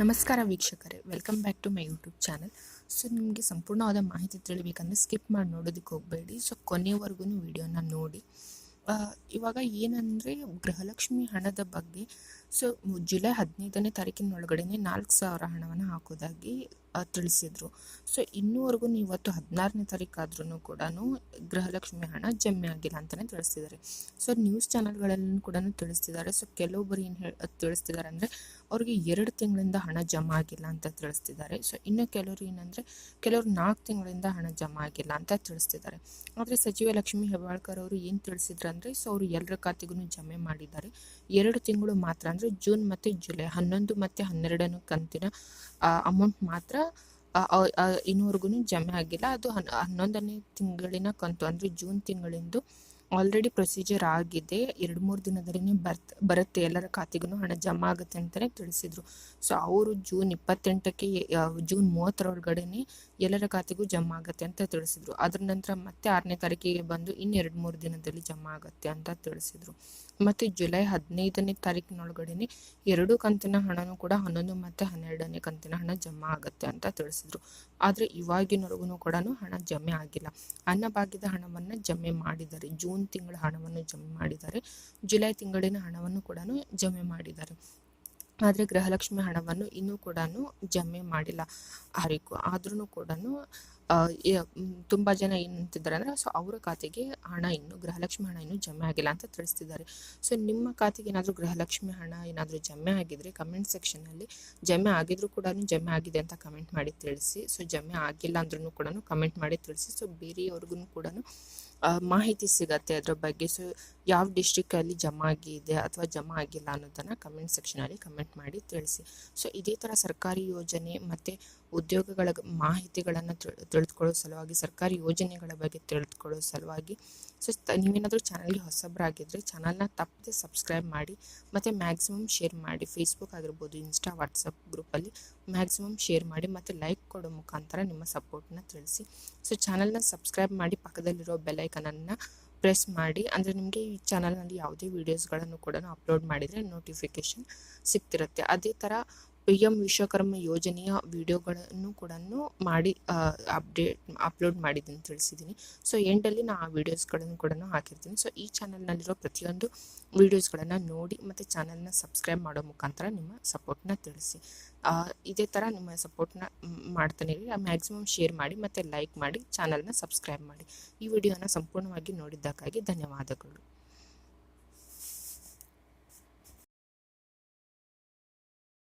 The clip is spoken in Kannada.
ನಮಸ್ಕಾರ ವೀಕ್ಷಕರೇ welcome back to my YouTube channel so ನಿಮಗೆ ಸಂಪೂರ್ಣವಾದ ಮಾಹಿತಿ ತಿಳಿಬೇಕಂದ್ರೆ ಸ್ಕಿಪ್ ಮಾಡಿ ನೋಡೋದಕ್ಕೆ ಹೋಗಬೇಡಿ. ಸೊ ಕೊನೆಯವರೆಗೂ ವಿಡಿಯೋನ ನೋಡಿ. ಇವಾಗ ಏನಂದರೆ ಗೃಹಲಕ್ಷ್ಮಿ ಹಣದ ಬಗ್ಗೆ. ಸೊ ಜುಲೈ ಹದಿನೈದನೇ ತಾರೀಕಿನ ಒಳಗಡೆನೆ ನಾಲ್ಕು ಸಾವಿರ ಹಣವನ್ನು ಹಾಕೋದಾಗಿ ತಿಳಿಸಿದರು. ಸೊ ಇನ್ನೂವರೆಗೂ ಇವತ್ತು ಹದಿನಾರನೇ ತಾರೀಕಾದ್ರೂ ಕೂಡ ಗೃಹಲಕ್ಷ್ಮಿ ಹಣ ಜಮೆ ಆಗಿಲ್ಲ ಅಂತಲೇ ತಿಳಿಸ್ತಿದ್ದಾರೆ. ಸೊ ನ್ಯೂಸ್ ಚಾನಲ್ಗಳಲ್ಲೂ ಕೂಡ ತಿಳಿಸ್ತಿದ್ದಾರೆ. ಸೊ ಕೆಲವೊಬ್ಬರು ಏನು ಹೇಳಿ, ತಿಳಿಸ್ತಿದ್ದಾರೆ ಅಂದರೆ ಅವ್ರಿಗೆ ಎರಡು ತಿಂಗಳಿಂದ ಹಣ ಜಮಾ ಆಗಿಲ್ಲ ಅಂತ ತಿಳಿಸ್ತಿದ್ದಾರೆ. ಸೊ ಇನ್ನು ಕೆಲವರು ಏನಂದರೆ, ಕೆಲವರು ನಾಲ್ಕು ತಿಂಗಳಿಂದ ಹಣ ಜಮಾ ಆಗಿಲ್ಲ ಅಂತ ತಿಳಿಸ್ತಿದ್ದಾರೆ. ಆದರೆ ಸಚಿವ ಲಕ್ಷ್ಮಿ ಹೆಬ್ಬಾಳ್ಕರ್ ಅವರು ಏನು ತಿಳಿಸಿದ್ರು ಅಂದರೆ ಸೊ ಅವರು ಎಲ್ಲರ ಖಾತೆಗೂ ಜಮೆ ಮಾಡಿದ್ದಾರೆ. ಎರಡು ತಿಂಗಳು ಮಾತ್ರ ಅಂದರೆ ಜೂನ್ ಮತ್ತು ಜುಲೈ, ಹನ್ನೊಂದು ಮತ್ತು ಹನ್ನೆರಡನೇ ಕಂತಿನ ಅಮೌಂಟ್ ಮಾತ್ರ ಇನ್ನೂವರೆಗೂ ಜಮೆ ಆಗಿಲ್ಲ. ಅದು ಹನ್, ಹನ್ನೊಂದನೇ ತಿಂಗಳಿನ ಕಂತು ಅಂದರೆ ಜೂನ್ ತಿಂಗಳಿಂದು ಆಲ್ರೆಡಿ ಪ್ರೊಸೀಜರ್ ಆಗಿದೆ. ಎರಡು ಮೂರು ದಿನದಲ್ಲಿ ಬರ್ತ್, ಬರುತ್ತೆ. ಎಲ್ಲರ ಖಾತೆಗೂ ಹಣ ಜಮಾ ಆಗುತ್ತೆ ಅಂತಲೇ ತಿಳಿಸಿದರು. ಸೊ ಅವರು ಜೂನ್ ಇಪ್ಪತ್ತೆಂಟಕ್ಕೆ ಜೂನ್ ಮೂವತ್ತರೊಳಗಡೆನೆ ಎಲ್ಲರ ಖಾತೆಗೂ ಜಮಾ ಆಗುತ್ತೆ ಅಂತ ತಿಳಿಸಿದ್ರು. ಅದರ ನಂತರ ಮತ್ತೆ ಆರನೇ ತಾರೀಕಿಗೆ ಬಂದು ಇನ್ನು ಎರಡು ಮೂರು ದಿನದಲ್ಲಿ ಜಮಾ ಆಗುತ್ತೆ ಅಂತ ತಿಳಿಸಿದ್ರು. ಮತ್ತು ಜುಲೈ ಹದಿನೈದನೇ ತಾರೀಕಿನೊಳಗಡೆನೆ ಎರಡು ಕಂತಿನ ಹಣನೂ ಕೂಡ ಹನ್ನೊಂದು ಮತ್ತು ಹನ್ನೆರಡನೇ ಕಂತಿನ ಹಣ ಜಮಾ ಆಗುತ್ತೆ ಅಂತ ತಿಳಿಸಿದ್ರು. ಆದರೆ ಇವಾಗಿನವರೆಗೂ ಕೂಡ ಹಣ ಜಮೆ ಆಗಿಲ್ಲ. ಅನ್ನಭಾಗ್ಯದ ಹಣವನ್ನು ಜಮೆ ಮಾಡಿದ್ದಾರೆ. ಜೂನ್ ತಿಂಗಳ ಹಣವನ್ನು ಜಮೆ ಮಾಡಿದ್ದಾರೆ. ಜುಲೈ ತಿಂಗಳಿನ ಹಣವನ್ನು ಕೂಡ ಜಮೆ ಮಾಡಿದ್ದಾರೆ. ಆದರೆ ಗೃಹಲಕ್ಷ್ಮಿ ಹಣವನ್ನು ಇನ್ನೂ ಕೂಡ ಜಮೆ ಮಾಡಿಲ್ಲ. ಹರಿಕು ಆದ್ರೂ ಕೂಡ ತುಂಬ ಜನ ಏನು ಅಂತಿದ್ದಾರೆ ಅಂದರೆ, ಸೊ ಅವರ ಖಾತೆಗೆ ಹಣ ಇನ್ನು, ಗೃಹಲಕ್ಷ್ಮಿ ಹಣ ಇನ್ನೂ ಜಮೆ ಆಗಿಲ್ಲ ಅಂತ ತಿಳಿಸ್ತಿದ್ದಾರೆ. ಸೊ ನಿಮ್ಮ ಖಾತೆಗೆ ಏನಾದರೂ ಗೃಹಲಕ್ಷ್ಮಿ ಹಣ ಏನಾದರೂ ಜಮೆ ಆಗಿದ್ರೆ ಕಮೆಂಟ್ ಸೆಕ್ಷನಲ್ಲಿ ಜಮೆ ಆಗಿದ್ರು ಕೂಡ ಜಮೆ ಆಗಿದೆ ಅಂತ ಕಮೆಂಟ್ ಮಾಡಿ ತಿಳಿಸಿ. ಸೊ ಜಮೆ ಆಗಿಲ್ಲ ಅಂದ್ರೂ ಕೂಡ ಕಮೆಂಟ್ ಮಾಡಿ ತಿಳಿಸಿ. ಸೊ ಬೇರೆಯವ್ರಿಗೂ ಕೂಡ ಮಾಹಿತಿ ಸಿಗತ್ತೆ ಅದ್ರ ಬಗ್ಗೆ. ಸೊ ಯಾವ ಡಿಸ್ಟಿಕ್ಕಲ್ಲಿ ಜಮಾ ಆಗಿದೆ ಅಥವಾ ಜಮಾ ಆಗಿಲ್ಲ ಅನ್ನೋದನ್ನು ಕಮೆಂಟ್ ಸೆಕ್ಷನಲ್ಲಿ ಕಮೆಂಟ್ ಮಾಡಿ ತಿಳಿಸಿ. ಸೊ ಇದೇ ಥರ ಸರ್ಕಾರಿ ಯೋಜನೆ ಮತ್ತು ಉದ್ಯೋಗಗಳ ಮಾಹಿತಿಗಳನ್ನು ತಿಳಿದುಕೊಳ್ಳೋ ಸಲುವಾಗಿ, ಸರ್ಕಾರಿ ಯೋಜನೆಗಳ ಬಗ್ಗೆ ತಿಳಿದುಕೊಳ್ಳೋ ಸಲುವಾಗಿ ಸೊ ನೀವೇನಾದರೂ ಚಾನಲ್ಗೆ ಹೊಸಬರಾಗಿದ್ದರೆ ಚಾನಲ್ನ ತಪ್ಪದೆ ಸಬ್ಸ್ಕ್ರೈಬ್ ಮಾಡಿ, ಮತ್ತು ಮ್ಯಾಕ್ಸಿಮಮ್ ಶೇರ್ ಮಾಡಿ. ಫೇಸ್ಬುಕ್ ಆಗಿರ್ಬೋದು ಇನ್ಸ್ಟಾ ವಾಟ್ಸಪ್ ಗ್ರೂಪಲ್ಲಿ ಮ್ಯಾಕ್ಸಿಮಮ್ ಶೇರ್ ಮಾಡಿ, ಮತ್ತು ಲೈಕ್ ಕೊಡೋ ಮುಖಾಂತರ ನಿಮ್ಮ ಸಪೋರ್ಟ್ನ ತಿಳಿಸಿ. ಸೊ ಚಾನಲ್ನ ಸಬ್ಸ್ಕ್ರೈಬ್ ಮಾಡಿ, ಪಕ್ಕದಲ್ಲಿರೋ ಬೆಲ್ಲೈಕನನ್ನು ಪ್ರೆಸ್ ಮಾಡಿ, ಅಂದರೆ ನಿಮಗೆ ಈ ಚಾನಲ್ನಲ್ಲಿ ಯಾವುದೇ ವೀಡಿಯೋಸ್ಗಳನ್ನು ಕೂಡ ಅಪ್ಲೋಡ್ ಮಾಡಿದರೆ ನೋಟಿಫಿಕೇಷನ್ ಸಿಗ್ತಿರುತ್ತೆ. ಅದೇ ಥರ ಪಿ ಎಂ ವಿಶ್ವಕರ್ಮ ಯೋಜನೆಯ ವಿಡಿಯೋಗಳನ್ನು ಕೂಡ ಮಾಡಿ ಅಪ್ಡೇಟ್, ಅಪ್ಲೋಡ್ ಮಾಡಿದ್ದೀನಿ ತಿಳಿಸಿದ್ದೀನಿ. ಸೊ ಎಂಡಲ್ಲಿ ನಾನು ಆ ವೀಡಿಯೋಸ್ಗಳನ್ನು ಕೂಡ ಹಾಕಿರ್ತೀನಿ. ಸೊ, ಈ ಚಾನಲ್ನಲ್ಲಿರೋ ಪ್ರತಿಯೊಂದು ವಿಡಿಯೋಸ್ಗಳನ್ನು ನೋಡಿ ಮತ್ತು ಚಾನಲ್ನ ಸಬ್ಸ್ಕ್ರೈಬ್ ಮಾಡೋ ಮುಖಾಂತರ ನಿಮ್ಮ ಸಪೋರ್ಟ್ನ ತಿಳಿಸಿ. ಇದೇ ಥರ ನಿಮ್ಮ ಸಪೋರ್ಟ್ನ ಮಾಡ್ತಾನೆ ಇರಿ. ಮ್ಯಾಕ್ಸಿಮಮ್ ಶೇರ್ ಮಾಡಿ ಮತ್ತು ಲೈಕ್ ಮಾಡಿ, ಚಾನಲ್ನ ಸಬ್ಸ್ಕ್ರೈಬ್ ಮಾಡಿ. ಈ ವಿಡಿಯೋನ ಸಂಪೂರ್ಣವಾಗಿ ನೋಡಿದ್ದಕ್ಕಾಗಿ ಧನ್ಯವಾದಗಳು.